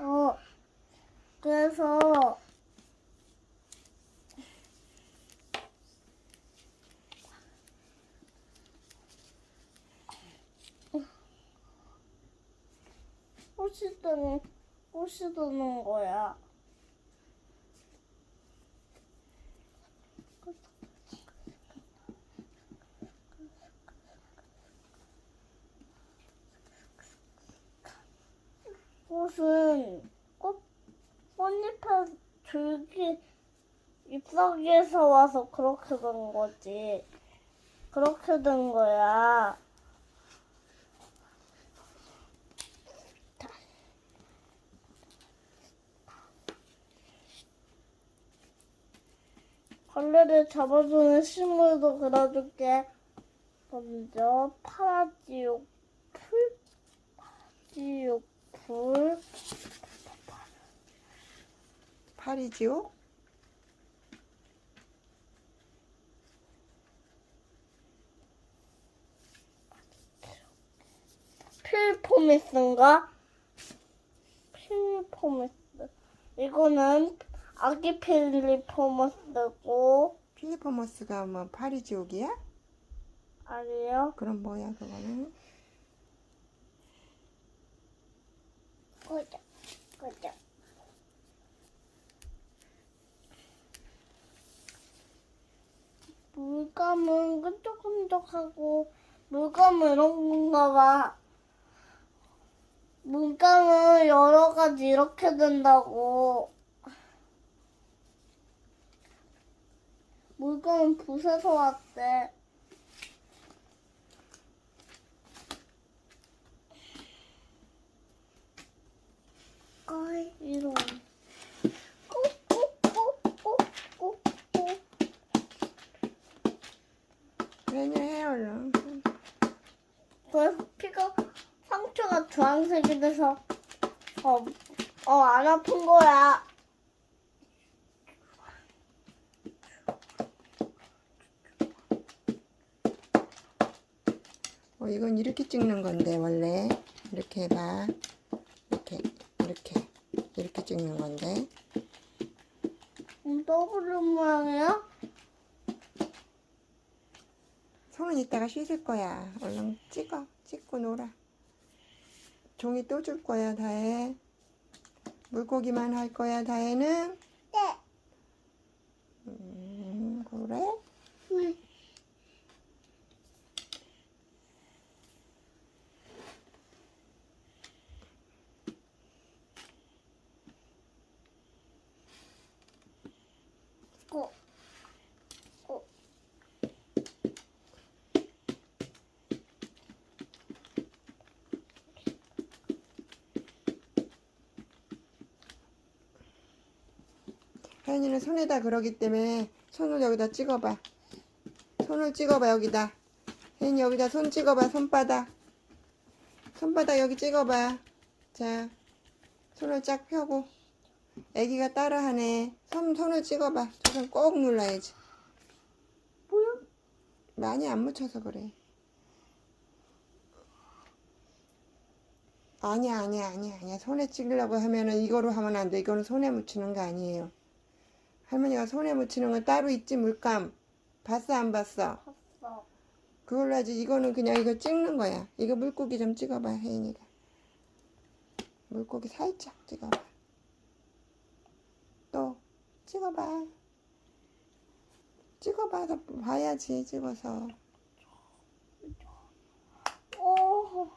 어, 그래서 꽃이 드는 꽃이 드는 거야. 꽃은 꽃 꽃잎에 줄기 잎사귀에서 와서 그렇게 된 거지. 그렇게 된 거야. 벌레를 잡아주는 식물도 그려줄게. 먼저 파라지옥 풀, 파라지옥 풀, 파리지옥? 필포미스인가? 필포미스. 이거는 아기 필리포머스고 필리포머스가 뭐 파리지옥이야? 아니요. 그럼 뭐야 그거는? 꺼져, 꺼져. 물감은 끈적끈적하고 물감은 이런 건가 봐. 물감은 여러 가지 이렇게 된다고. 물감은 붓에서 왔대. 꼴 이런. 해 얼른. 그래서 피가 상처가 주황색이 돼서 어, 어, 안 아픈 거야. 어 이건 이렇게 찍는 건데 원래 이렇게 해봐. 이렇게 이렇게 이렇게 찍는 건데. 음, 더블 모양이야? 손은 이따가 씻을 거야. 얼른 찍어. 찍고 놀아. 종이 또 줄 거야, 다해. 물고기만 할 거야, 다해는? 네. 음, 그래? 네. 어. 어. 혜인이는 손에다 그러기 때문에 손을 여기다 찍어봐. 손을 찍어봐, 여기다. 혜인이 여기다 손 찍어봐, 손바닥. 손바닥 여기 찍어봐. 자, 손을 쫙 펴고. 애기가 따라하네. 손, 손을 찍어봐. 저손꼭 눌러야지. 뭐야? 많이 안 묻혀서 그래. 아니야, 아니야, 아니야, 아니야. 손에 찍으려고 하면은 이거로 하면 안 돼. 이거는 손에 묻히는 거 아니에요. 할머니가 손에 묻히는 건 따로 있지, 물감. 봤어, 안 봤어? 봤어. 그걸로 하지. 이거는 그냥 이거 찍는 거야. 이거 물고기 좀 찍어봐, 혜인이가. 물고기 살짝 찍어봐. 또, 찍어봐. 찍어봐서 봐야지, 찍어서. 어.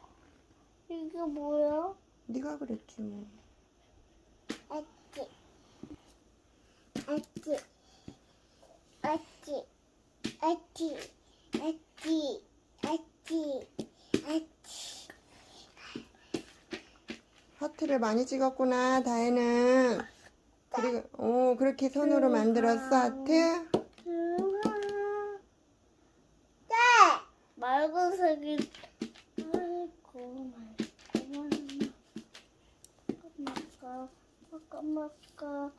이게 뭐야? 네가 그랬지, 뭐. 아찌. 아찌. 아찌. 아찌. 아찌. 아찌. 하트를 많이 찍었구나, 다혜는. 그리고, 오, 그렇게 손으로 만들었어, 하트? 네. 맑은 색이 아이고 말고 말까 말까 말까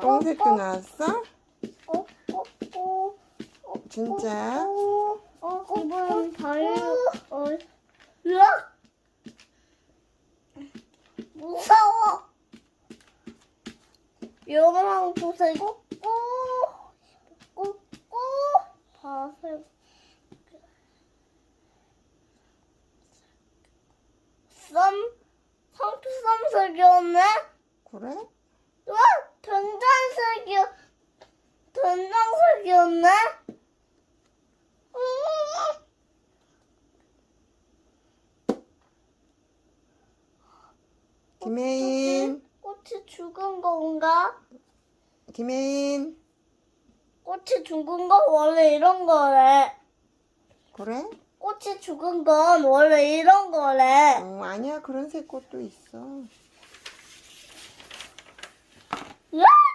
똥새끼 나왔어? 진짜? 이번 발, 어, 무서워! 요망 보세 꼬꼬, 꼬꼬, 바세. 썸, 성투 썸색이었네? 그래? 와, 된장색이야. 된장색이었네? 음. 김혜인, 꽃이 죽은 건가? 김혜인, 꽃이 죽은 건 원래 이런 거래. 그래? 꽃이 죽은 건 원래 이런 거래. 어, 아니야 그런 색 꽃도 있어. 야! 자주색이었잖아!